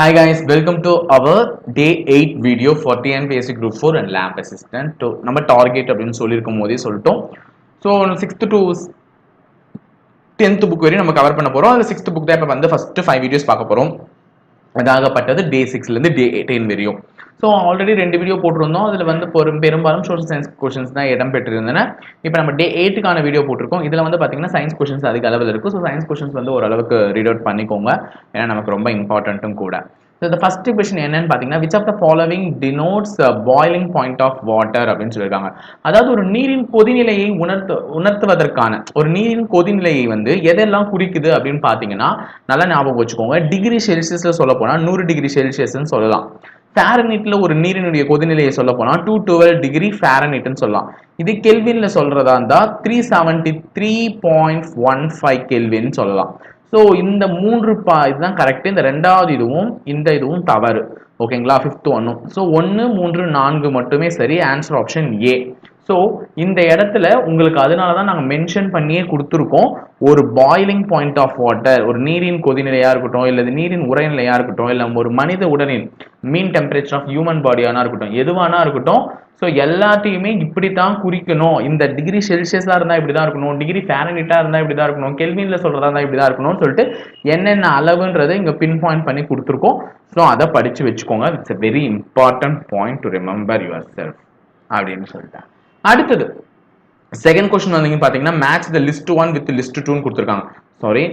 Hi guys, welcome to our day 8 video for TNPSC Group 4 and Lab Assistant. To, நம்ம target அப்படின்னு சொல்லியிருக்கும் போதே சொல்லிட்டோம். So sixth to tenth book வரையும் நம்ம கவர் பண்ண போகிறோம் அதில் சிக்ஸ்த் புக் தான் இப்போ வந்து ஃபஸ்ட்டு ஃபைவ் வீடியோஸ் பார்க்க போகிறோம் அதாகப்பட்டது டே சிக்ஸ்லேருந்து டே டென் வரையும். ஸோ ஆல்ரெடி ரெண்டு வீடியோ போட்டிருந்தோம். அதில் வந்து பெரும் பெரும்பாலும் சோஷியல் சயின்ஸ் கொஷின்ஸ் தான் இடம் பெற்றிருந்தன இப்போ நம்ம டே எயிட்டுக்கான வீடியோ போட்டிருக்கோம். இதில் வந்து பார்த்தீங்கன்னா சயின்ஸ் கொஷின்ஸ் அதிக அளவில் இருக்குது ஸோ சயின்ஸ் கொஷின்ஸ் வந்து ஓரளவுக்கு ரீட் அவுட் பண்ணிக்கோங்க. ஏன்னா நமக்கு ரொம்ப இம்பார்ட்டண்ட்டும் கூட. ஸோ இந்த ஃபர்ஸ்ட் கொஷின் என்னன்னு பார்த்தீங்கன்னா which of the following denotes boiling point of water அப்படின்னு சொல்லியிருக்காங்க. அதாவது ஒரு நீரின் கொதிநிலையை உணர்த்து உணர்த்துவதற்கான ஒரு நீரின் கொதிநிலையை வந்து எதெல்லாம் குறிக்குது அப்படின்னு பார்த்தீங்கன்னா நல்லா ஞாபகம் வச்சுக்கோங்க. டிகிரி செல்சியஸில் சொல்ல போனால் நூறு டிகிரி செல்சியஸ்ன்னு சொல்லலாம். ஃபேரனிட்ல ஒரு நீரினுடைய கொதிநிலையை சொல்ல போனா டூ டுவெல் டிகிரி ஃபேரனிட்னு சொல்லலாம். இது கெல்வின்ல சொல்றதா இருந்தா three seventy three point one five கெல்வின்னு சொல்லலாம். ஸோ இந்த மூன்று பா இதுதான் கரெக்ட் இந்த ரெண்டாவது இதுவும் இந்த இதுவும் தவறு. ஓகேங்களா ஃபிஃப்த் ஒன்றும் ஸோ ஒன்று மூன்று நான்கு மட்டுமே சரி. ஆன்சர் ஆப்ஷன் ஏ ஸோ இந்த இடத்துல உங்களுக்கு அதனால தான் நாங்கள் மென்ஷன் பண்ணியே கொடுத்துருக்கோம். ஒரு பாய்லிங் பாயிண்ட் ஆஃப் வாட்டர் ஒரு நீரின் கொதிநிலையாக இருக்கட்டும் இல்லை நீரின் உரைநிலையாக இருக்கட்டும் இல்லை ஒரு மனித உடலின் மீன் டெம்பரேச்சர் ஆஃப் ஹியூமன் பாடியானா இருக்கட்டும் எதுவானா இருக்கட்டும். ஸோ எல்லாத்தையுமே இப்படி தான் குறிக்கணும். இந்த டிகிரி செல்சியஸாக இருந்தால் இப்படி தான் இருக்கணும். டிகிரி ஃபேரனிட்டாக இருந்தால் இப்படி தான் இருக்கணும். கெல்வினில் சொல்கிறதா இருந்தால் இப்படி தான் இருக்கணும்னு சொல்லிட்டு என்னென்ன அளவுன்றதை இங்கே பின் பாயிண்ட் பண்ணி கொடுத்துருக்கோம். ஸோ அதை படித்து வச்சுக்கோங்க. It's a very important point to remember yourself அப்படின்னு சொல்லிட்டேன். அடுத்தது செகண்ட் கொஸ்டின் வந்தீங்க பார்த்தீங்கன்னா match the list one with list டூன்னு கொடுத்துருக்காங்க. சாரி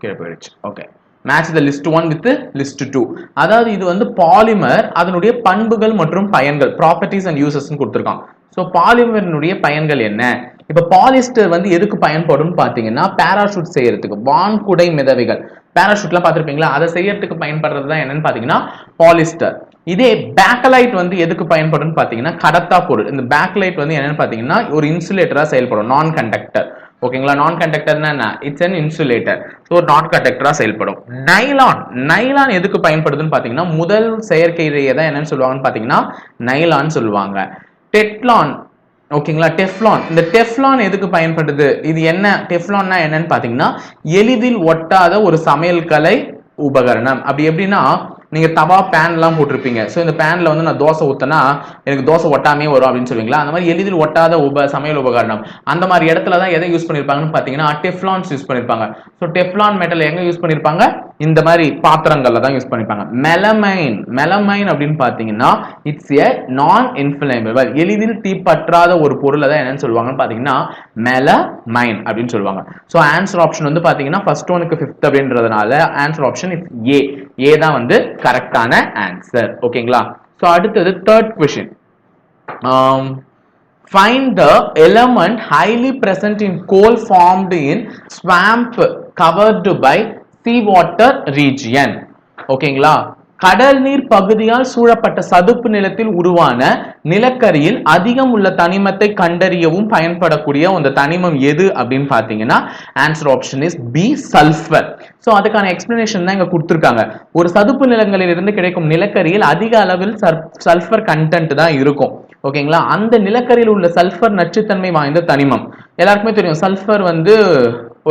கீழே போயிடுச்சு. Okay match the list one with list two அதாவது இது வந்து பாலிமர் அதனுடைய பண்புகள் மற்றும் பயன்கள் ப்ராப்பர்ட்டிஸ் அண்ட் யூசஸ்ன்னு கொடுத்துருக்காங்க. ஸோ பாலிமரினுடைய பயன்கள் என்ன? இப்போ பாலிஸ்டர் வந்து எதுக்கு பயன்படும் பார்த்தீங்கன்னா பேராஷூட் செய்யறதுக்கு வான்குடை மிதவைகள். பேராஷூட்லாம் பார்த்துருப்பீங்களா? அதை செய்யறதுக்கு பயன்படுறது தான் என்னன்னு பார்த்தீங்கன்னா பாலிஸ்டர் இதே பேக்கலைட் வந்து எதுக்கு பயன்படும் பார்த்தீங்கன்னா கடத்தா பொருள். இந்த பேக்லைட் வந்து என்னன்னு பார்த்தீங்கன்னா ஒரு இன்சுலேட்டராக செயல்படும் நான் கண்டக்டர் ஓகேங்களா நான் கண்டக்டர்னா என்ன? இட்ஸ் அன் இன்சுலேட்டர் ஸோ ஒரு நான் கண்டக்டராக செயல்படும். நைலான் நைலான் எதுக்கு பயன்படுதுன்னு பார்த்தீங்கன்னா முதல் செயற்கை தான் என்னன்னு சொல்லுவாங்கன்னு பார்த்தீங்கன்னா நைலான் சொல்லுவாங்க. டெட்லான் ஓகேங்களா டெஃப்லான் இந்த டெஃப்லான் எதுக்கு பயன்படுது? இது என்ன? டெஃப்லான்னா என்னன்னு பார்த்தீங்கன்னா எளிதில் ஒட்டாத ஒரு சமையல் கலை உபகரணம். அப்படி எப்படின்னா நீங்க தவா பேன்லாம் போட்டிருப்பீங்க. ஸோ இந்த பேன்ல வந்து நான் தோசை ஊற்றினா எனக்கு தோசை ஒட்டாமே வரும் அப்படின்னு சொல்லுவீங்களா அந்த மாதிரி எளிதில் ஒட்டாத உப சமையல் உபகரணம். அந்த மாதிரி இடத்துல தான் எதை யூஸ் பண்ணியிருப்பாங்கன்னு பார்த்தீங்கன்னா டெஃப்லான்ஸ் யூஸ் பண்ணியிருப்பாங்க ஸோ டெஃப்லான் மெட்டல் எங்க யூஸ் பண்ணியிருப்பாங்க இந்த மாதிரி பாத்திரங்கள்ல தான் யூஸ் பண்ணியிருப்பாங்க மெலமைன் மெலமைன் அப்படின்னு பார்த்தீங்கன்னா இட்ஸ் எ நான் இன்ஃபிளேமபிள் எளிதில் தீப்பற்றாத ஒரு பொருளை தான் என்னன்னு சொல்லுவாங்கன்னு பார்த்தீங்கன்னா மெலமைன் அப்படின்னு சொல்லுவாங்க. ஸோ ஆன்சர் ஆப்ஷன் வந்து பார்த்தீங்கன்னா ஃபர்ஸ்ட் ஒனுக்கு ஃபிஃப்த் அப்படின்றதுனால answer option it's A A தான் வந்து கரெக்டான ஆன்சர் ஓகேங்களா சோ அடுத்தது third question find the element highly present in coal formed in swamp covered by sea water region ஓகேங்களா கடல் நீர் பகுதியால் சூழப்பட்ட சதுப்பு நிலத்தில் உருவான நிலக்கரியில் அதிகம் உள்ள தனிமத்தை கண்டறியவும் பயன்படக்கூடிய அந்த தனிமம் எது அப்படின்னு பார்த்தீங்கன்னா answer option is B sulphur so அதுக்கான எக்ஸ்பிளனேஷன் தான் இங்க கொடுத்துருக்காங்க. ஒரு சதுப்பு நிலங்களில் இருந்து கிடைக்கும் நிலக்கரியில் அதிக அளவில் சல்ஃபர் கண்டென்ட் தான் இருக்கும். ஓகேங்களா? அந்த நிலக்கரியில் உள்ள சல்ஃபர் நச்சுத்தன்மை வாய்ந்த தனிமம். எல்லாருக்குமே தெரியும் சல்ஃபர் வந்து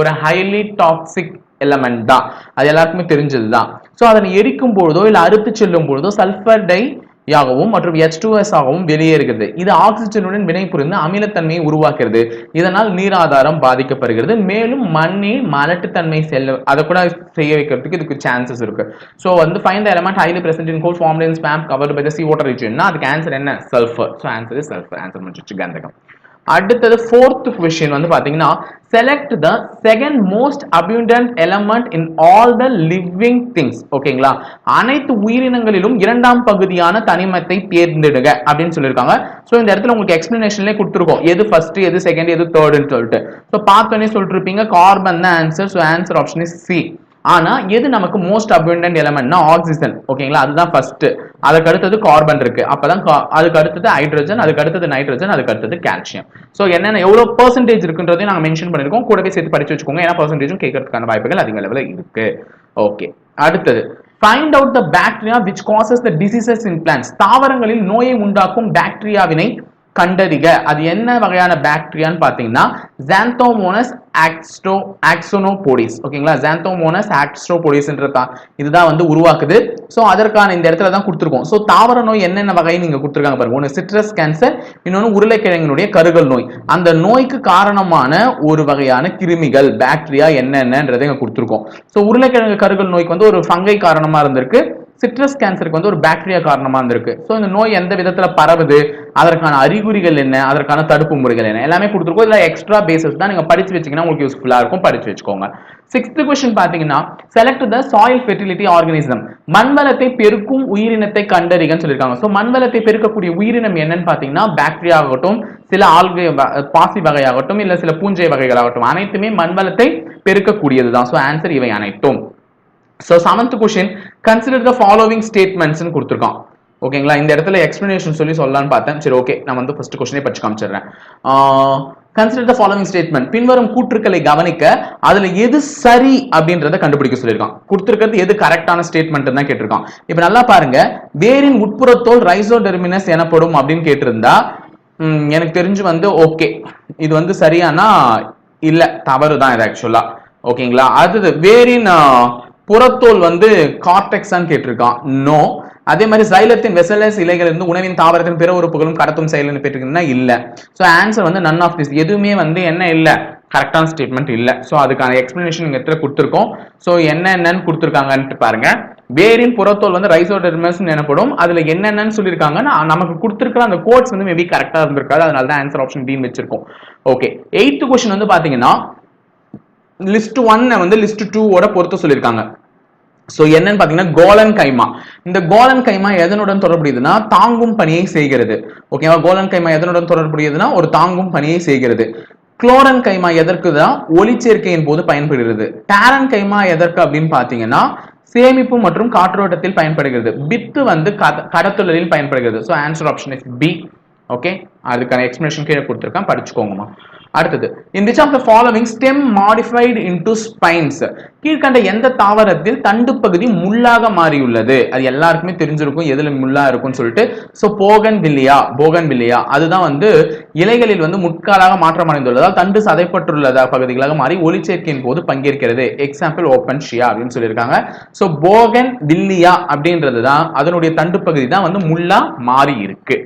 ஒரு ஹைலி டாக்ஸிக் எலமெண்ட் தான். அது எல்லாருக்குமே தெரிஞ்சது தான் ஸோ அதனை எரிக்கும் பொழுதோ இல்லை அறுத்து செல்லும் பொழுதோ சல்ஃபர் டை யாகவும் மற்றும் எச் டூ எஸ் ஆகவும் வெளியேறுகிறது. இது ஆக்சிஜனுடன் வினை புரிந்து அமிலத்தன்மையை உருவாக்குறது இதனால் நீராதாரம் பாதிக்கப்படுகிறது. மேலும் மண்ணில் மலட்டுத்தன்மை செல்ல அதை கூட செய்ய வைக்கிறதுக்கு இதுக்கு சான்சஸ் இருக்கு. ஸோ வந்து find the element highly present in coal form in spam cover by sea water ரீஜன்னா அதுக்கு ஆன்சர் என்ன? Sulphur so answer sulphur answer முடிச்சிச்சு கந்தகம். அடுத்தது ஃபோர்த் கொஷின் வந்து பார்த்தீங்கன்னா select the second most abundant element in all the living things ஓகேங்களா அனைத்து உயிரினங்களிலும் இரண்டாம் பகுதியான தனிமத்தை தேர்ந்தெடுங்க அப்படின்னு சொல்லியிருக்காங்க. ஸோ இந்த இடத்துல உங்களுக்கு எக்ஸ்பிளனேஷன்லேயே கொடுத்துருக்கோம். எது ஃபர்ஸ்ட் எது செகண்ட் எது தேர்டுன்னு சொல்லிட்டு. ஸோ பார்த்தோன்னே சொல்லிட்டு இருப்பீங்க கார்பன் தான் answer so answer option is C ஆனா எது நமக்கு மோஸ்ட் அபண்டன்ட் எலமெண்ட்னா ஆக்சிஜன் ஓகேங்களா? அதுதான் ஃபர்ஸ்ட் அதுக்கு அடுத்தது கார்பன் இருக்கு. அப்பதான் அதுக்கு அடுத்தது ஹைட்ரஜன் அதுக்கு அடுத்தது நைட்ரஜன் அதுக்கு அடுத்தது கால்சியம் ஸோ என்னென்ன எவ்வளவு பெர்சன்டேஜ் இருக்குன்றதையும் நாங்கள் மென்ஷன் பண்ணிருக்கோம். கூடவே சேர்த்து படிச்சு வச்சுக்கோங்க. ஏன்னா பெர்சன்டேஜும் கேட்கறதுக்கான வாய்ப்புகள் அதிக அளவில் இருக்கு. ஓகே அடுத்தது find out the bacteria which causes the diseases in plants தாவரங்களில் நோயை உண்டாக்கும் பாக்டீரியாவினை கண்டறிக. அது என்ன வகையான பாக்டீரியான்னு பார்த்தீங்கன்னா ஜாந்தோமோனஸ் ஆக்ஸ்டோ ஆக்சோனோபோடிஸ் ஓகேங்களா ஜாந்தோமோனஸ் தான். இதுதான் வந்து உருவாக்குது. ஸோ அதற்கான இந்த இடத்துல தான் கொடுத்துருக்கோம். ஸோ தாவர நோய் என்னென்ன வகைன்னு இங்கே கொடுத்துருக்காங்க பாருங்க. ஒன்று சிட்ரஸ் கேன்சர் இன்னொன்று உருளைக்கிழங்கினுடைய கருகல் நோய். அந்த நோய்க்கு காரணமான ஒரு வகையான கிருமிகள் பாக்டீரியா என்னென்னன்றதை இங்கே கொடுத்துருக்கோம். ஸோ உருளைக்கிழங்கு கருகல் நோய்க்கு வந்து ஒரு ஃபங்கை காரணமாக இருந்திருக்கு. சிட்ரஸ் கேன்சருக்கு வந்து ஒரு பாக்டீரியா காரணமாக இருந்திருக்கு. ஸோ இந்த நோய் எந்த விதத்தில் பரவுது? அதற்கான அறிகுறிகள் என்ன? அதற்கான தடுப்பு முறைகள் என்ன? எல்லாமே கொடுத்துருக்கோம். இதில் எக்ஸ்ட்ரா பேசஸ் தான் நீங்கள் படித்து வச்சீங்கன்னா உங்களுக்கு யூஸ்ஃபுல்லாக இருக்கும். படித்து வச்சுக்கோங்க. சிக்ஸ்த் கொஸ்டின் பார்த்தீங்கன்னா select the soil fertility organism மண்வளத்தை பெருக்கும் உயிரினத்தை கண்டறிகன்னு சொல்லியிருக்காங்க. ஸோ மண்வளத்தை பெருக்கக்கூடிய உயிரினம் என்னன்னு பார்த்தீங்கன்னா பாக்டீரியா ஆகட்டும் சில ஆல்கை பாசி வகையாகட்டும் இல்லை சில பூஞ்சை வகைகளாகட்டும் அனைத்துமே மண்வளத்தை பெருக்கக்கூடியது தான் ஸோ ஆன்சர் இவை அனைத்தும். So seventh question consider the following ஸ்டேட்மெண்ட்ஸ்னு கொடுத்துருக்கான். ஓகேங்களா? இந்த இடத்துல எக்ஸ்பிளனேஷன் சொல்லி சொல்லலாம்னு பார்த்தேன். சரி ஓகே நான் வந்து ஃபர்ஸ்ட் கொஸ்டினே படிச்சு காமிச்சிடுறேன். கன்சிடர் த ஃபாலோவிங் ஸ்டேட்மெண்ட் பின்வரும் கூற்றுக்களை கவனிக்க அதுல எது சரி அப்படின்றத கண்டுபிடிக்க சொல்லியிருக்கான். கொடுத்துருக்கிறது எது கரெக்டான ஸ்டேட்மெண்ட் தான் கேட்டிருக்கான். இப்போ நல்லா பாருங்க. வேரின் உட்புறத்தோல் ரைசோடெர்மினஸ் எனப்படும் அப்படின்னு கேட்டிருந்தா எனக்கு தெரிஞ்சு வந்து ஓகே இது வந்து சரியானா? இல்ல தவறு தான் இது ஆக்சுவலா ஓகேங்களா? அடுத்தது வேரின் புறத்தோல் வந்து கார்டெக்ஸான்னு கேட்டிருக்கான். நோ அதே மாதிரி சைலத்தின் வெசலஸ் இலைகள் இருந்து உணவின் தாவரத்தின் பிற உறுப்புகளும் கடத்தும் செயல்னு கேட்டிருக்கீங்கன்னா இல்ல. ஸோ ஆன்சர் வந்து நன் ஆஃப் திஸ் எதுவுமே வந்து என்ன இல்ல. கரெக்டான ஸ்டேட்மெண்ட் இல்ல. ஸோ அதுக்கான எக்ஸ்பிளனேஷன் இங்க இடத்துல கொடுத்துருக்கோம். ஸோ என்ன என்னன்னு கொடுத்துருக்காங்கன்ட்டு பாருங்க. வேரின் புறத்தோல் வந்து ரைசோடெர்மஸ் எனப்படும். அதுல என்னென்னன்னு சொல்லியிருக்காங்கன்னா நமக்கு கொடுத்துருக்கிற அந்த கோட்ஸ் வந்து மேபி கரெக்டா இருந்திருக்காது. அதனால தான் ஆன்சர் ஆப்ஷன் டின்னு வச்சிருக்கோம். ஓகே எயித்து கொஸ்டின் வந்து பாத்தீங்கன்னா லிஸ்ட் ஒன்னை வந்து லிஸ்ட் டூவோட பொறுத்து சொல்லியிருக்காங்க. சோ என்னன்னு பாத்தீங்கன்னா கோலன் கைமா. இந்த கோலன் கைமா எதனுடன் தொடர்புடையதுன்னா தாங்கும் பணியை செய்கிறது. ஓகேவா கோலன் கைமா எதனுடன் தொடர்புடையதுன்னா ஒரு தாங்கும் பணியை செய்கிறது. குளோரன் கைமா எதற்கு தான்? ஒளிச்சேர்க்கையின் போது பயன்படுகிறது. டேரன் கைமா எதற்கு அப்படின்னு பாத்தீங்கன்னா சேமிப்பு மற்றும் காற்றோட்டத்தில் பயன்படுகிறது. பித்து வந்து கத- பயன்படுகிறது. So answer option is B okay அதுக்கான எக்ஸ்பிளனேஷன் கீழே கொடுத்துருக்கேன். படிச்சுக்கோங்கம்மா. அடுத்தது. In which of the following stem modified into spines கீழ்கண்ட எந்த தாவரத்தில் தண்டு பகுதி முள்ளாக மாறியுள்ளது? அது எல்லாருக்குமே தெரிஞ்சிருக்கும் எதுல முள்ளா இருக்கும்னு சொல்லிட்டு. So bougainvillea bougainvillea அதுதான் வந்து இலைகளில் வந்து முட்காலாக மாற்றம் அடைந்துள்ளதால் தண்டு சதைப்பட்டுள்ளதா பகுதிகளாக மாறி ஒளிச்சேர்க்கையின் போது பங்கேற்கிறது. எக்ஸாம்பிள் ஓப்பன் ஷியா அப்படின்னு சொல்லியிருக்காங்க. ஸோ போகன் வில்லியா அப்படின்றது தான் அதனுடைய தண்டு பகுதி தான் வந்து முள்ளா மாறி இருக்கு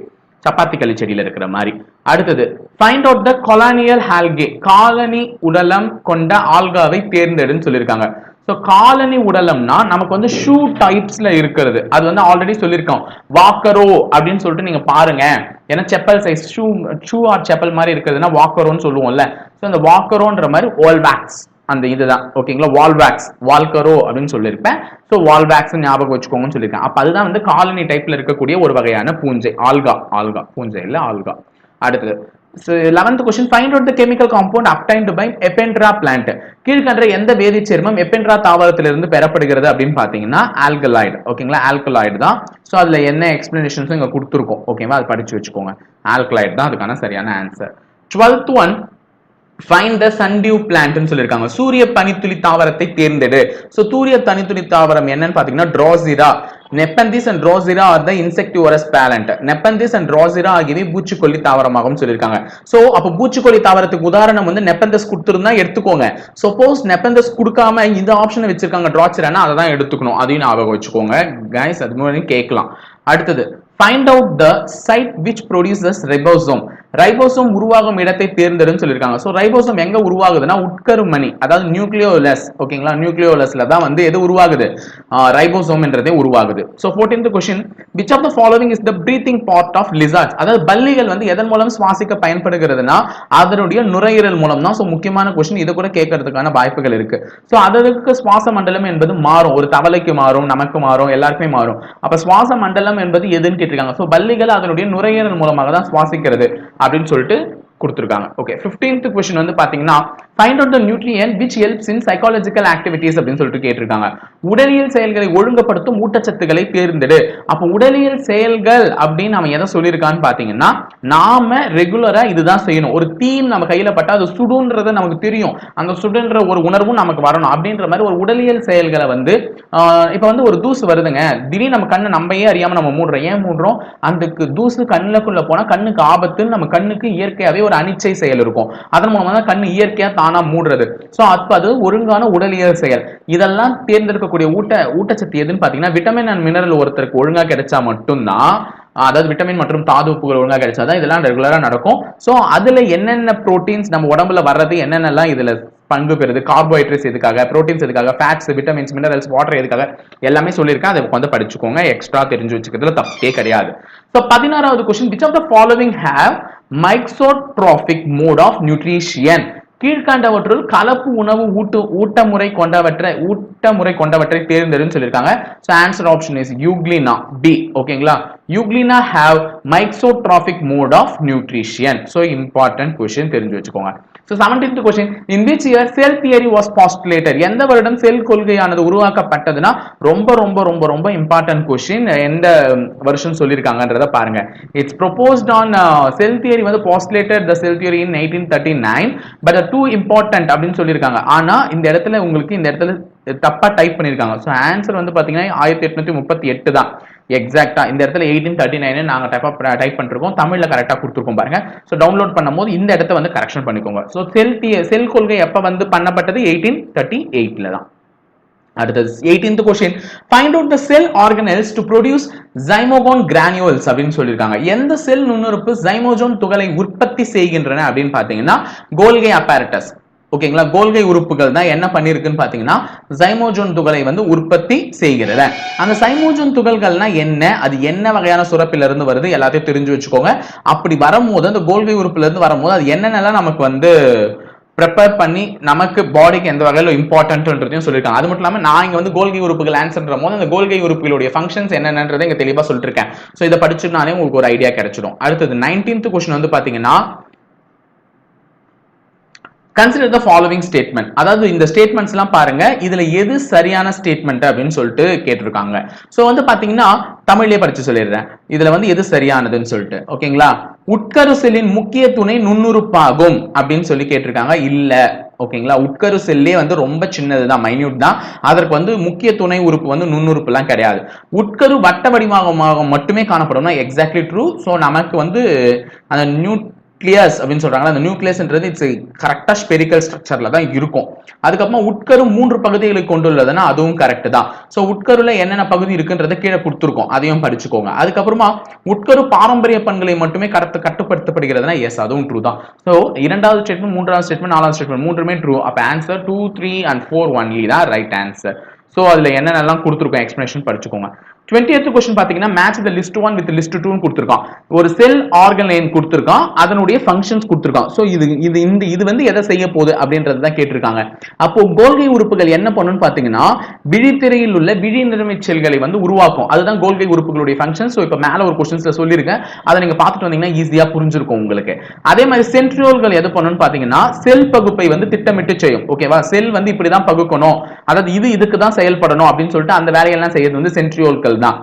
சப்பாத்தி களி செடியில இருக்கிற மாதிரி. அடுத்தது find out the colonial algae colony உடலம் கொண்ட ஆல்காவை தேர்ந்தெடுன்னு சொல்லியிருக்காங்க. ஸோ காலனி உடலம்னா நமக்கு வந்து ஷூ டைப்ஸ்ல இருக்கிறது. அது வந்து ஆல்ரெடி சொல்லியிருக்கோம். வாக்கரோ அப்படின்னு சொல்லிட்டு நீங்க பாருங்க. ஏன்னா chappal size shoe shoe or chappal மாதிரி இருக்கிறதுனா வாக்கரோன்னு சொல்லுவோம்ல. ஸோ அந்த வாக்கரோன்ற மாதிரி ஓல்வேக்ஸ் அந்த இதுதான். ஓகேங்களா வால்வேக்ஸ் வால்கரோ அப்படின்னு சொல்லியிருப்பேன் ஸோ வால்வேக்ஸ் ஞாபகம் வச்சுக்கோங்கன்னு சொல்லியிருக்கேன் அப்போ அதுதான் வந்து காலனி டைப்ல இருக்கக்கூடிய ஒரு வகையான பூஞ்சை. ஆல்கா. ஆல்கா. பூஞ்சை இல்லை ஆல்கா. அடுத்தது. Eleventh question find out the chemical compound obtained by ephedra plant கீழ்கண்ட எந்த வேதி சேர்மம் எபென்ட்ரா தாவரத்திலிருந்து பெறப்படுகிறது அப்படின்னு பார்த்தீங்கன்னா ஆல்கலாய்டு ஓகேங்களா ஆல்கலாய்டு தான். ஸோ அதுல என்ன எக்ஸ்பிளனேஷன்ஸும் இங்க கொடுத்துருக்கோம். ஓகேவா அது படிச்சு வச்சுக்கோங்க. ஆல்கலாய்டு தான் அதுக்கான சரியான answer twelfth one find the sundew பிளான்ட்னு சொல்லியிருக்காங்க. சூரிய பனித்துளி தாவரத்தை தேர்ந்தெடு. ஸோ சூரிய பனித்துளி தாவரம் என்னன்னு பார்த்தீங்கன்னா drosera nepenthes and drosera are the insectivorous plant nepenthes and drosera ஆகியவை பூச்சிக்கொல்லி தாவரமாகவும் சொல்லியிருக்காங்க. ஸோ அப்போ பூச்சிக்கொல்லி தாவரத்துக்கு உதாரணம் வந்து நெப்பந்தஸ் கொடுத்துருந்தா எடுத்துக்கோங்க. சப்போஸ் நெப்பந்தஸ் கொடுக்காம இந்த ஆப்ஷனை வச்சிருக்காங்க ட்ராச்சிரானா அதை தான் எடுத்துக்கணும். அதையும் ஞாபகம் வச்சுக்கோங்க. கைஸ் அது மாதிரி கேட்கலாம். அடுத்தது find out the site which produces ribosome ribosome உருவாகும் இடத்தை தேர்ந்தெடுன்னு சொல்லியிருக்காங்க. ஸோ ரைபோசோம் எங்க உருவாகுதுன்னா உட்கருமணி அதாவது நியூக்ளியோலஸ் ஓகேங்களா நியூக்ளியோலஸ்ல தான் வந்து எது உருவாகுது? ரைபோசோம் என்றதே உருவாகுது. So fourteenth question which of the following is the breathing part of lizard அதாவது பல்லிகள் வந்து எதன் மூலம் சுவாசிக்க பயன்படுகிறதுனா அதனுடைய நுரையீரல் மூலம் தான். ஸோ முக்கியமான கொஸ்டின் இதை கூட கேட்கறதுக்கான வாய்ப்புகள் இருக்கு. ஸோ அதற்கு சுவாச மண்டலம் என்பது மாறும். ஒரு தவளைக்கு மாறும் நமக்கு மாறும் எல்லாருக்குமே மாறும். அப்ப சுவாச மண்டலம் என்பது எதுன்னு கேட்டிருக்காங்க. ஸோ பல்லிகள் அதனுடைய நுரையீரல் மூலமாக தான் சுவாசிக்கிறது. அப்படின்னு சொல்லிட்டு கொடுத்துருக்காங்க. ஓகே 15th கொஸ்டின் வந்து பாத்தீங்கன்னா find out the nutrient which helps in psychological activities அப்படின்னு சொல்லிட்டு கேட்டிருக்காங்க. உடலியல் செயல்களை ஒழுங்குபடுத்தும் ஊட்டச்சத்துக்களை தேர்ந்தெடு. அப்போ உடலியல் செயல்கள் அப்படின்னு நம்ம எதை சொல்லியிருக்கான்னு பார்த்தீங்கன்னா நாம ரெகுலரா இதுதான் செய்யணும். ஒரு தீம் நம்ம கையில பட்டா அது சுடுன்றது நமக்கு தெரியும். அந்த சுடுன்ற ஒரு உணர்வும் நமக்கு வரணும். அப்படின்ற மாதிரி ஒரு உடலியல் செயல்களை வந்து இப்போ வந்து ஒரு தூசு வருதுங்க. திடீர்னு நம்ம கண்ணை நம்மையே அறியாம நம்ம மூடுறோம். ஏன் மூடுறோம்? அதுக்கு தூசு கண்ணுக்குள்ள போனா கண்ணுக்கு ஆபத்துன்னு நம்ம கண்ணுக்கு இயற்கையாவே ஒரு அனிச்சை செயல் இருக்கும். அதன் மூலமா தான் கண்ணு இயற்கையா தானா மூடுறது. ஸோ அப்ப அது ஒழுங்கான உடலியல் செயல். இதெல்லாம் தேர்ந்தெடுக்கக்கூடிய ஊட்ட ஊட்டச்சத்து எதுன்னு பாத்தீங்கன்னா விட்டமின் அண்ட் மினரல் ஒருத்தருக்கு ஒழுங்கா கிடைச்சா மட்டும்தான் அதாவது விட்டமின் மற்றும் தாது உப்புகள் ஒழுங்கா கிடைச்சாதான் இதெல்லாம் ரெகுலராக நடக்கும். ஸோ அதில் என்னென்ன புரோட்டீன்ஸ் நம்ம உடம்புல வர்றது என்னென்னலாம் இதில் பங்கு பெறுது கார்போஹைட்ரேட்ஸ் எதுக்காக ப்ரோட்டீன்ஸ் எதுக்காக ஃபேட்ஸ் விட்டமின்ஸ் மினரல்ஸ் வாட்டர் எதுக்காக எல்லாமே சொல்லியிருக்கேன். அதை வந்து படிச்சுக்கோங்க. எக்ஸ்ட்ரா தெரிஞ்சு வச்சுக்கிறதுல தப்பே கிடையாது. ஸோ பதினாறாவது question which of the following have mixotrophic mode of nutrition கீழ்கண்டவற்றுள் கலப்பு உணவு ஊட்டு ஊட்ட முறை கொண்டவற்றை ஊட்ட முறை கொண்டவற்றை தேர்ந்தெடுன்னு சொல்லியிருக்காங்க. So answer option is euglena D ஓகேங்களா euglena have mixotrophic mode of nutrition so important question தெரிஞ்சு வச்சுக்கோங்க. So seventeenth question in which year cell theory was postulated எந்த வருடம் செல் கொள்கையானது உருவாக்கப்பட்டதுன்னா ரொம்ப ரொம்ப ரொம்ப ரொம்ப இம்பார்ட்டன்ட் கொஸ்டின் எந்த வருஷம் சொல்லியிருக்காங்கன்றத பாருங்க. It's proposed on cell theory வந்து postulated the cell theory in eighteen thirty nine but too important அப்படின்னு சொல்லியிருக்காங்க ஆனா இந்த இடத்துல உங்களுக்கு இந்த இடத்துல தப்பா டைப் பண்ணியிருக்காங்க ஸோ ஆன்சர் வந்து பாத்தீங்கன்னா ஆயிரத்தி எட்நூத்தி முப்பத்தி எட்டு தான். எக்ஸாக்டா இந்த இடத்துல எயிட்டீன் தேர்ட்டி நைன் நாங்க டைப் டைப் பண்ணிருக்கோம். தமிழ்ல கரெக்டா கொடுத்துருக்கோம் பாருங்க. ஸோ டவுன்லோட் பண்ணும்போது இந்த இடத்த வந்து கரெக்ஷன் பண்ணிக்கோங்க. ஸோ செல் செல் கொள்கை எப்ப வந்து பண்ணப்பட்டது? எயிட்டீன் தேர்ட்டி எயிட்ல தான். அடுத்தது eighteenth question find out the cell organelles to produce zymogen granules அப்படின்னு சொல்லியிருக்காங்க. எந்த செல் நுண்ணுறுப்பு ஜைமோஜோன் துகளை உற்பத்தி செய்கின்றன அப்படின்னு பாத்தீங்கன்னா கோல்கை அப்பாரட்டஸ் ஓகேங்களா? கோல்கை உறுப்புகள் தான் என்ன பண்ணியிருக்குன்னு பார்த்தீங்கன்னா சைமோஜோன் துகளை வந்து உற்பத்தி செய்கிறது. அந்த சைமோஜோன் துகள்கள்னா என்ன? அது என்ன வகையான சுரப்பிலிருந்து வருது? எல்லாத்தையும் தெரிஞ்சு வச்சுக்கோங்க. அப்படி வரும்போது அந்த கோல்கை உறுப்புலேருந்து வரும்போது அது என்னென்னலாம் நமக்கு வந்து ப்ரிப்பேர் பண்ணி நமக்கு பாடிக்கு எந்த வகையில் இம்பார்ட்டன்ட்ன்றதையும் சொல்லியிருக்காங்க அது மட்டும் இல்லாமல் நான் இங்கே வந்து கோல்கை உறுப்புகள் ஆன்சர்ன்ற போது அந்த கோல்கை உறுப்புகளுடைய ஃபங்க்ஷன்ஸ் என்னென்னன்றதை இங்கே தெளிவாக சொல்லிட்டு இருக்கேன். ஸோ இதை படிச்சுனாலே உங்களுக்கு ஒரு ஐடியா கிடைச்சிடும். அடுத்தது நைன்டீன்த் கொஸ்டின் வந்து பார்த்தீங்கன்னா கன்சிடர் த ஃபாலோவிங் ஸ்டேட்மெண்ட் அதாவது இந்த ஸ்டேட்மெண்ட்ஸ் எல்லாம் பாருங்க. இதுல எது சரியான ஸ்டேட்மெண்ட் அப்படின்னு சொல்லிட்டு கேட்டிருக்காங்க. ஸோ வந்து பாத்தீங்கன்னா தமிழ்லயே படிச்சு சொல்லிடுறேன். இதுல வந்து எது சரியானதுன்னு சொல்லிட்டு. ஓகேங்களா உட்கரு செல்லின் முக்கிய துணை நுண்ணுறுப்பாகும் அப்படின்னு சொல்லி கேட்டிருக்காங்க. இல்ல. ஓகேங்களா உட்கரு செல்லே வந்து ரொம்ப சின்னது தான் மைன்யூட் தான். அதற்கு வந்து முக்கிய துணை உறுப்பு வந்து நுண்ணுறுப்பு எல்லாம் கிடையாது. உட்கரு வட்ட வடிவமாக மட்டுமே காணப்படும்னா எக்ஸாக்ட்லி ட்ரூ ஸோ நமக்கு வந்து அந்த நியூ நியூக்ளியஸ் அப்படின்னு சொல்றாங்க அந்த நியூக்ளியஸ்ன்றது இட்ஸ் கரெக்டா ஸ்பெரிக்கல் ஸ்ட்ரக்சர்ல தான் இருக்கும். அதுக்கப்புறமா உட்கரு மூன்று பகுதிகளை கொண்டுள்ளதுன்னா அதுவும் கரெக்ட் தான். ஸோ உட்கருல என்னென்ன பகுதி இருக்குன்றத கீழே கொடுத்துருக்கோம். அதையும் படிச்சுக்கோங்க. அதுக்கப்புறமா உட்கரு பாரம்பரிய பண்களை மட்டுமே கரெக்ட் கட்டுப்படுத்தப்படுகிறதுனா எஸ் அதுவும் ட்ரூ தான். ஸோ இரண்டாவது ஸ்டேட்மெண்ட் மூன்றாவது ஸ்டேட்மெண்ட் நாலாவது ஸ்டேட்மெண்ட் மூன்றுமே ட்ரூ அப்போ answer two three and four only தான் ரைட் ஆன்சர் ஸோ அதில் என்னென்னலாம் கொடுத்துருக்கோம்? எக்ஸ்பிளேஷன் படிச்சுக்கோங்க. டுவெண்ட்டி கொஸ்டின் பார்த்தீங்கன்னா match the list one with list டூன்னு கொடுத்துருக்கான். ஒரு செல் ஆர்கன் லைன் கொடுத்துருக்கான். அதனுடைய ஃபங்க்ஷன்ஸ் கொடுத்துருக்கான். ஸோ இது இது இந்த இது வந்து எதை செய்ய போகுது அப்படின்றது தான் கேட்டிருக்காங்க. அப்போ கோல்கை உறுப்புகள் என்ன பண்ணுன்னு பார்த்தீங்கன்னா விழித்திரையில் உள்ள விழி நிறமை செல்களை வந்து உருவாக்கும். அதுதான் கோல்கை உறுப்புகளுடைய ஃபங்க்ஷன் ஸோ இப்போ மேலே ஒரு கொஸ்டின்ஸ்ல சொல்லியிருக்கேன். அதை நீங்க பார்த்துட்டு வந்தீங்கன்னா ஈஸியாக புரிஞ்சிருக்கும் உங்களுக்கு. அதே மாதிரி சென்ட்ரியோல்கள் எது பண்ணணும்னு பார்த்தீங்கன்னா செல் பகுப்பை வந்து திட்டமிட்டு செய்யும். ஓகேவா செல் வந்து இப்படி தான் பகுக்கணும். அதாவது இது இதுக்கு தான் செயல்படணும் அப்படின்னு சொல்லிட்டு அந்த வேலையெல்லாம் செய்யறது வந்து சென்ட்ரியோல்கள் தான்.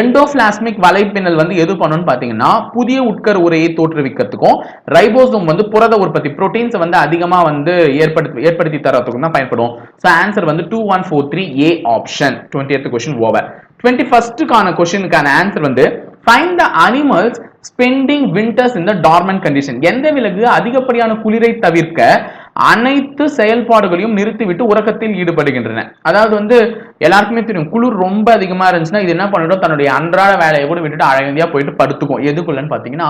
எண்டோபிளாஸ்மிக் வலைப்பின்னல் வந்து எது பண்ணுன்னு பார்த்தீங்கன்னா புதிய உட்கரு உரையை தோற்றுவிக்கிறதுக்கும் ரைபோசோம் வந்து புரத உற்பத்தி புரோட்டீன்ஸ் வந்து அதிகமாக வந்து ஏற்படுத்தி ஏற்படுத்தி தரத்துக்கும் தான் பயன்படும். ஸோ ஆன்சர் வந்து two one four three A option twenty eighth question over twenty ஃபர்ஸ்ட்டுக்கான கொஸ்டினுக்கான ஆன்சர் வந்து find the animals spending winters இந்த த டார்மன் கண்டிஷன் எந்த விலங்கு அதிகப்படியான குளிரை தவிர்க்க அனைத்து செயல்பாடுகளையும் நிறுத்திவிட்டு உறக்கத்தில் ஈடுபடுகின்றன. அதாவது வந்து எல்லாருக்குமே தெரியும் குளிர் ரொம்ப அதிகமா இருந்துச்சுன்னா இது என்ன பண்ணிடும்? தன்னுடைய அன்றாட வேலையை கூட விட்டுட்டு அழகந்தியா போயிட்டு படுத்துக்கும். எதுக்குள்ளன்னு பாத்தீங்கன்னா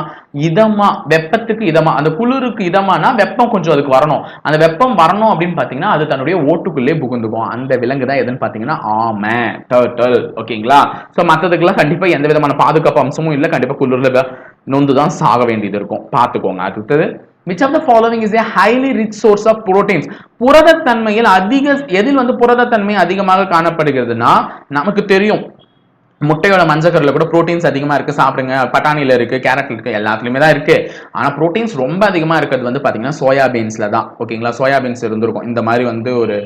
இதமா வெப்பத்துக்கு இதமா அந்த குளிருக்கு இதமானா வெப்பம் கொஞ்சம் அதுக்கு வரணும். அந்த வெப்பம் வரணும் அப்படின்னு பாத்தீங்கன்னா அது தன்னுடைய ஓட்டுக்குள்ளே புகுந்துக்கும். அந்த விலங்கு தான் எதுன்னு பாத்தீங்கன்னா ஆமை டர்டல் ஓகேங்களா? சோ மற்றதுக்கெல்லாம் கண்டிப்பா எந்த விதமான பாதுகாப்பு அம்சமும் இல்லை. கண்டிப்பா குளிர்ல நொந்து தான் சாக வேண்டியது இருக்கும். பார்த்துக்கோங்க அடுத்தது which of the following is a highly rich source of proteins? புரதத்தன்மையில் அதிக எதில் வந்து புரதத்தன்மை அதிகமாக காணப்படுகிறதுனா நமக்கு தெரியும். முட்டையோட மஞ்சக்கரில் கூட ப்ரோட்டீன்ஸ் அதிகமாக இருக்குது சாப்பிடுங்க. பட்டாணியில் இருக்குது கேரட்டில் இருக்குது எல்லாத்துலேயுமே தான் இருக்குது ஆனால் ப்ரோட்டீன்ஸ் ரொம்ப அதிகமாக இருக்கிறது வந்து பார்த்தீங்கன்னா சோயாபீன்ஸில் தான். ஓகேங்களா சோயாபீன்ஸ் இருந்திருக்கும். இந்த மாதிரி வந்து ஒரு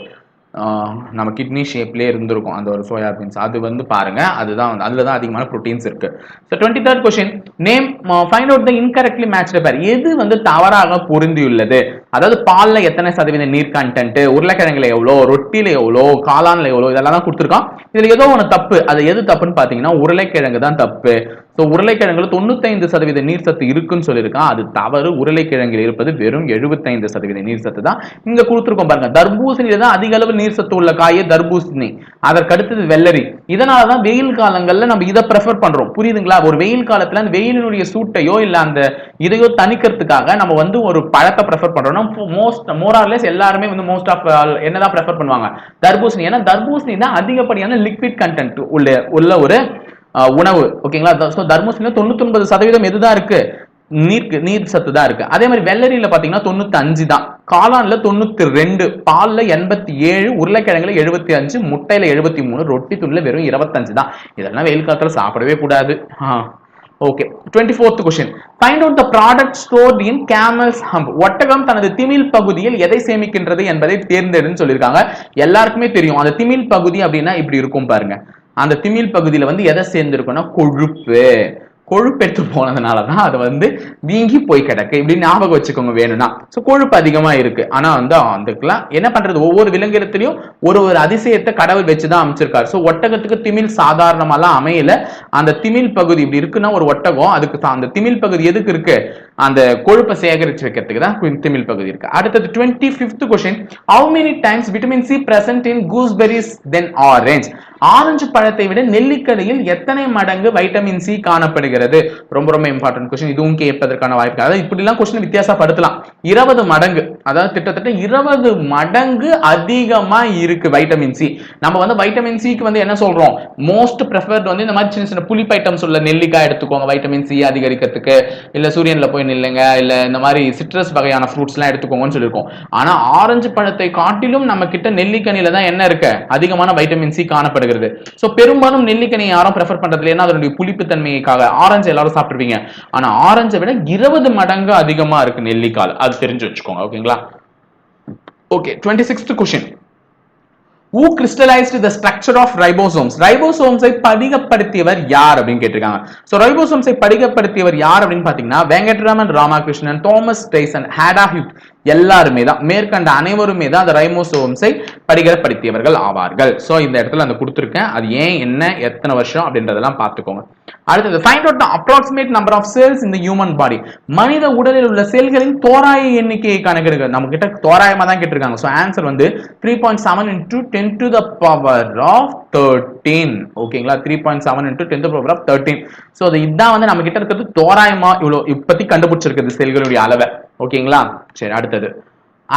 நம்ம கிட்னி ஷேப்லேயே இருந்திருக்கும் அந்த ஒரு சோயாபீன்ஸ் அது வந்து பாருங்கள் அதுதான் வந்து அதில் தான் அதிகமான ப்ரோட்டீன்ஸ் இருக்குது so twenty third question name find out the incorrectly matched pair எது வந்து தவறாக பொருந்தியுள்ளது? அதாவது பால்ல எத்தனை சதவீத நீர் கண்டென்ட் உருளைக்கிழங்குல எவ்வளோ ரொட்டில எவ்வளோ காளான்ல எவ்வளோ இதெல்லாம் தான் கொடுத்துருக்கான். இதுல ஏதோ ஒன்று தப்பு. அது எது தப்புன்னு பார்த்தீங்கன்னா உருளைக்கிழங்கு தான் தப்பு. ஸோ உருளைக்கிழங்குல தொண்ணூத்தைந்து சதவீத நீர் சத்து இருக்குன்னு சொல்லியிருக்கான். அது தவறு. உருளைக்கிழங்கில் இருப்பது வெறும் எழுபத்தைந்து சதவீத நீர் சத்து தான். இங்க கொடுத்துருக்கோம் பாருங்க. தர்பூசணியில தான் அதிக அளவு நீர் சத்து உள்ள காயே தர்பூசணி. அதற்கடுத்தது வெள்ளரி. இதனால தான் வெயில் காலங்கள்ல நம்ம இதை ப்ரெஃபர் பண்றோம். புரியுதுங்களா? ஒரு வெயில் காலத்துல அந்த வெயிலினுடைய சூட்டையோ இல்ல அந்த இதையோ தணிக்கிறதுக்காக நம்ம வந்து ஒரு பழத்தை ப்ரெஃபர் பண்றோம்னா மோஸ்ட் மோரார்லெஸ் எல்லாருமே வந்து மோஸ்ட் ஆஃப் என்னதான் ப்ரெஃபர் பண்ணுவாங்க? தர்பூசணி. ஏன்னா தர்பூசணி தான் அதிகப்படியான லிக்விட் கண்டென்ட் உள்ள உள்ள ஒரு உணவு ஓகேங்களா? ஸோ தர்பூசணியில தொண்ணூத்தி ஒன்பது சதவீதம் எதுதான் இருக்கு? நீர் நீர் சத்து தான் இருக்கு. அதே மாதிரி வெள்ளரியில பாத்தீங்கன்னா தொண்ணூத்தி அஞ்சு தான். காளான்ல தொண்ணூத்தி ரெண்டு பால்ல எண்பத்தி ஏழு உருளைக்கிழங்குல எழுபத்தி அஞ்சு முட்டையில எழுபத்தி மூணு ரொட்டி துண்டுல வெறும் இருபத்தஞ்சு தான். இதெல்லாம் வெயில் காலத்துல சாப்பிடவே கூடாது. Okay. Twenty fourth question find out the product stored in camels hump ஒட்டகம் தனது திமில் பகுதியில் எதை சேமிக்கின்றது என்பதை தேர்ந்தெடுன்னு சொல்லியிருக்காங்க. எல்லாருக்குமே தெரியும். அந்த திமில் பகுதி அப்படின்னா இப்படி இருக்கும் பாருங்க. அந்த திமில் பகுதியில் வந்து எதை சேர்ந்துருக்குன்னா கொழுப்பு. கொழுப்பு எடுத்து போனதுனால தான் அது வந்து வீங்கி போய் கிடக்கு. இப்படி ஞாபகம் வச்சுக்கோங்க வேணும்னா. ஸோ கொழுப்பு அதிகமாக இருக்கு. ஆனால் வந்து அதுக்கெல்லாம் என்ன பண்ணுறது ஒவ்வொரு விலங்கினத்திலையும் ஒரு ஒரு அதிசயத்தை கடவுள் வச்சுதான் அமைச்சிருக்காரு. ஸோ ஒட்டகத்துக்கு திமில் சாதாரணமாலாம் அமையல. அந்த திமில் பகுதி இப்படி இருக்குன்னா ஒரு ஒட்டகம். அதுக்கு அந்த திமில் பகுதி எதுக்கு இருக்கு? அந்த கொழுப்பை சேகரிச்சு வைக்கிறதுக்கு தான் கு- பகுதி இருக்கு. அடுத்தது twenty fifth question how many times vitamin C present in gooseberries than orange orange பழத்தை விட நெல்லிக்கடையில் எத்தனை மடங்கு வைட்டமின் சி காணப்படுகிறது? ரொம்ப ரொம்ப இம்பார்ட்டன்ட் கொஸ்டின் இதுவும் கேட்பதற்கான வாய்ப்பு அதாவது இப்படிலாம் கொஸ்டின் வித்தியாசப்படுத்தலாம். இருபது மடங்கு. அதாவது கிட்டத்தட்ட இருபது மடங்கு அதிகமா இருக்கு வைட்டமின் சி நம்ம வந்து வைட்டமின் சிக்கு வந்து என்ன சொல்றோம்? மோஸ்ட் ப்ரிஃபர்ட் வந்து இந்த மாதிரி சின்ன சின்ன புளிப்பு ஐட்டம்ஸ் உள்ள நெல்லிக்காய் எடுத்துக்கோங்க வைட்டமின் சி அதிகரிக்கிறதுக்கு. இல்ல சூரியன்ல போய் இல்லைங்க இல்லை இந்த மாதிரி சிட்ரஸ் வகையான ஃப்ரூட்ஸ் எல்லாம் எடுத்துக்கோங்கன்னு சொல்லியிருக்கோம். ஆனால் ஆரஞ்சு பழத்தை காட்டிலும் நம்ம கிட்ட நெல்லிக்கனில தான் என்ன இருக்கு. அதிகமான வைட்டமின் சி காணப்படுகிறது. சோ பெரும்பாலும் நெல்லிக்கனி யாரும் ப்ரெஃபர் பண்றது ஏன்னா அதனுடைய புளிப்பு தன்மைக்காக ஆரஞ்சு எல்லாரும் சாப்பிடுவீங்க ஆனால் ஆரஞ்சை விட இருபது மடங்கு அதிகமாக இருக்கு நெல்லிக்கால் அது தெரிஞ்சு வச்சுக்கோங்க ஓகேங்களா okay twenty sixth question who crystallized the structure of ribosomes ரைபோசோம்ஸை படிகப்படுத்தியவர் யார் அப்படின்னு கேட்டிருக்காங்க. ஸோ ரைபோசோம்ஸை படிகப்படுத்தியவர் யார் அப்படின்னு பார்த்தீங்கன்னா வெங்கட்ராமன் ராமகிருஷ்ணன் தாமஸ் டைசன் ஹேடா ஹியூட் எல்லாருமே தான் மேற்கண்ட அனைவருமே தான் அந்த ரைமோசோம்ஸை படிகப்படுத்தியவர்கள் ஆவார்கள். ஸோ இந்த இடத்துல அந்த கொடுத்துருக்கேன். அது ஏன் என்ன எத்தனை வருஷம் அப்படின்றதெல்லாம் பார்த்துக்கோங்க. அடுத்தது find out approximate number of cells இந்த ஹியூமன் பாடி மனித உடலில் உள்ள செல்களின் தோராய எண்ணிக்கையை கணக்கெடுக்க நம்ம கிட்ட தோராயமாக தான் கேட்டிருக்காங்க. ஸோ ஆன்சர் வந்து three point seven into ten to the power of thirteen ஓகேங்களா three point seven into ten power of thirteen so அது இதான் வந்து நம்ம கிட்ட இருக்கிறது தோராயமாக இவ்வளோ இப்போத்தி கண்டுபிடிச்சிருக்குது செல்களுடைய அளவை. ஓகேங்களா? சரி அடுத்தது.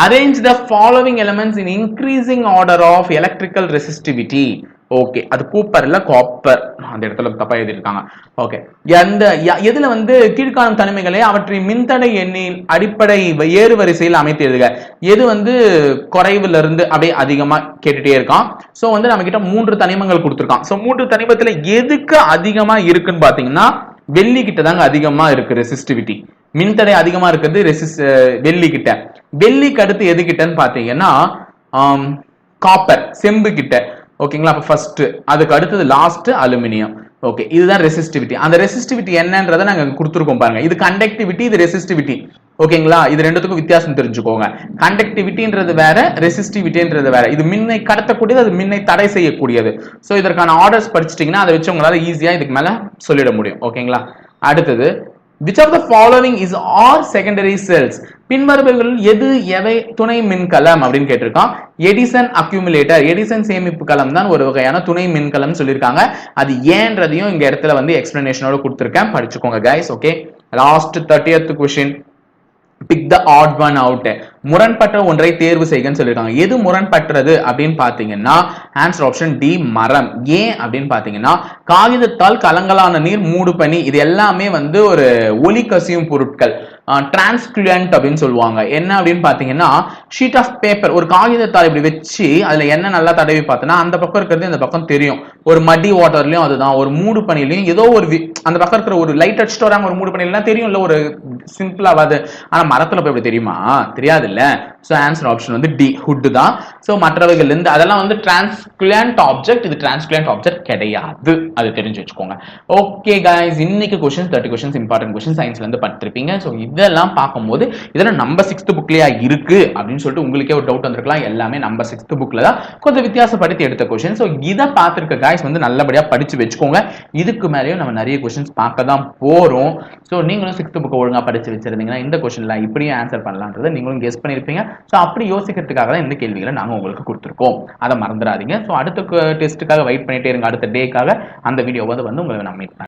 Arrange the following elements in increasing order of electrical resistivity okay அது கூப்பர் இல்ல காப்பர் அந்த இடத்துல தப்பா எழுதியிருக்காங்க. ஓகே எந்த எதில் எதுல வந்து கீழ்காணும் தனிமைகளை அவற்றின் மின்தடை எண்ணின் அடிப்படை வ- ஏறு வரிசையில் அமைத்து எழுதுக. எது வந்து குறைவுல இருந்து அப்படியே அதிகமா கேட்டுட்டே இருக்கான். சோ வந்து நம்ம கிட்ட மூன்று தனிமங்கள் கொடுத்துருக்கான். சோ மூன்று தனிமத்துல எதுக்கு அதிகமா இருக்குன்னு பாத்தீங்கன்னா வெள்ளி கிட்ட தாங்க அதிகமா இருக்கு ரெசிஸ்டிவிட்டி மின்தடை அதிகமா இருக்கிறது ரெசிஸ் வெள்ளி கிட்ட வெள்ளிக்கு அடுத்து எது கிட்டன்னு பாத்தீங்கன்னா காப்பர் செம்பு கிட்ட ஓகேங்களா? அப்ப ஃபர்ஸ்ட் அதுக்கு அடுத்தது லாஸ்ட் அலுமினியம். ஓகே இதுதான் ரெசிஸ்டிவிட்டி அந்த ரெசிஸ்டிவிட்டி என்னன்றதை நாங்க கொடுத்துருக்கோம் பாருங்க. இது கண்டக்டிவிட்டி இது ரெசிஸ்டிவிட்டி ஓகேங்களா? இது ரெண்டுத்துக்கும் வித்தியாசம் தெரிஞ்சுக்கோங்க. கண்டக்டிவிட்டின்றது வேற ரெசிஸ்டிவிட்டின்றது வேற. இது மின்னை கடத்தக்கூடியது அது மின்னை தடை செய்யக்கூடியது. ஸோ இதற்கான ஆர்டர்ஸ் படிச்சிட்டிங்கன்னா அதை வச்சு உங்களால ஈஸியா இதுக்கு மேல சொல்லிட முடியும். ஓகேங்களா? அடுத்தது which of the following is are secondary cells பின்வருபவர்கள் எது எவை துணை மின்கலம் அப்படின்னு கேட்டிருக்கான் எடிசன் அக்யூமுலேட்டர் எடிசன் சேமிப்பு கலம் தான் ஒரு வகையான துணை மின்கலம் சொல்லியிருக்காங்க. அது ஏன்றதையும் இந்த இடத்துல வந்து எக்ஸ்பிளனேஷனோட கொடுத்துருக்கேன். படிச்சுக்கோங்க guys okay last thirtieth question pick the odd one out முரண்பட்ட ஒன்றை தேர்வு செய்கன்னு சொல்லியிருக்காங்க எது முரண்பற்றது அப்படின்னு பாத்தீங்கன்னா ஆன்சர் ஆப்ஷன் டி மரம். ஏன் அப்படின்னு பாத்தீங்கன்னா காகிதத்தால் கலங்கலான நீர் மூடு பனி இது எல்லாமே வந்து ஒரு ஒலி கசியும் பொருட்கள். டிரான்ஸ்குலண்ட் அப்படின்னு சொல்லுவாங்க. என்ன அப்படின்னு பார்த்தீங்கன்னா ஷீட் ஆஃப் பேப்பர் ஒரு காகிதத்தால் இப்படி வச்சு அதில் என்ன நல்லா தடவி பார்த்தோன்னா அந்த பக்கம் இருக்கிறது இந்த பக்கம் தெரியும். ஒரு மடி வாட்டர்லயும் அதுதான். ஒரு மூடு பனிலையும் ஏதோ ஒரு வி- அந்த பக்கம் இருக்கிற ஒரு லைட் அடிச்சுட்டு வராங்க ஒரு மூடு பணியெல்லாம் தெரியும் இல்லை ஒரு சிம்பிளாகாது ஆனா மரத்துல போய் இப்படி தெரியுமா? தெரியாது இல்ல ஸோ ஆன்சர் ஆப்ஷன் வந்து டி ஹுட்டு தான். ஸோ மற்றவைகள் இருந்து அதெல்லாம் வந்து டிரான்ஸ்குலண்ட் ஆப்ஜெக்ட் இது டிரான்ஸ்குலண்ட் ஆப்ஜெக்ட் கிடையாது. அது தெரிஞ்சு வச்சுக்கோங்க. ஓகே கைஸ் இன்னைக்கு questions thirty questions important question சயின்ஸ்ல இருந்து பட்டிருப்பீங்க ஸோ இதெல்லாம் பார்க்கும்போது இதெல்லாம் நம்ம சிக்ஸ்த் புக்லயா இருக்கு அப்படின்னு சொல்லிட்டு உங்களுக்கே ஒரு டவுட் வந்திருக்கலாம். எல்லாமே நம்ம சிக்ஸ்த் புக்ல தான் கொஞ்சம் வித்தியாசப்படுத்தி எடுத்த கொஸ்டின் ஸோ இதை பார்த்துருக்க காய்ஸ் வந்து நல்லபடியா படிச்சு வச்சுக்கோங்க. இதுக்கு மேலேயும் நம்ம நிறைய கொஸ்டின்ஸ் பார்க்க தான் போறோம். ஸோ நீங்களும் சிக்ஸ்த் புக் ஒழுங்கா படிச்சு வச்சிருந்தீங்கன்னா இந்த கொஸ்டின்ல இப்படியும் ஆன்சர் பண்ணலான்றதை நீங்களும் கெஸ் பண்ணிருப்பீங்க ஸோ அப்படி யோசிக்கிறதுக்காக தான் இந்த கேள்விகளை நாங்கள் உங்களுக்கு கொடுத்துருக்கோம். அதை மறந்துடாதீங்க. ஸோ அடுத்த டெஸ்ட்டுக்காக வெயிட் பண்ணிட்டே இருங்க. அடுத்த டேக்காக அந்த வீடியோ வந்து வந்து உங்களை நம்ம மீட்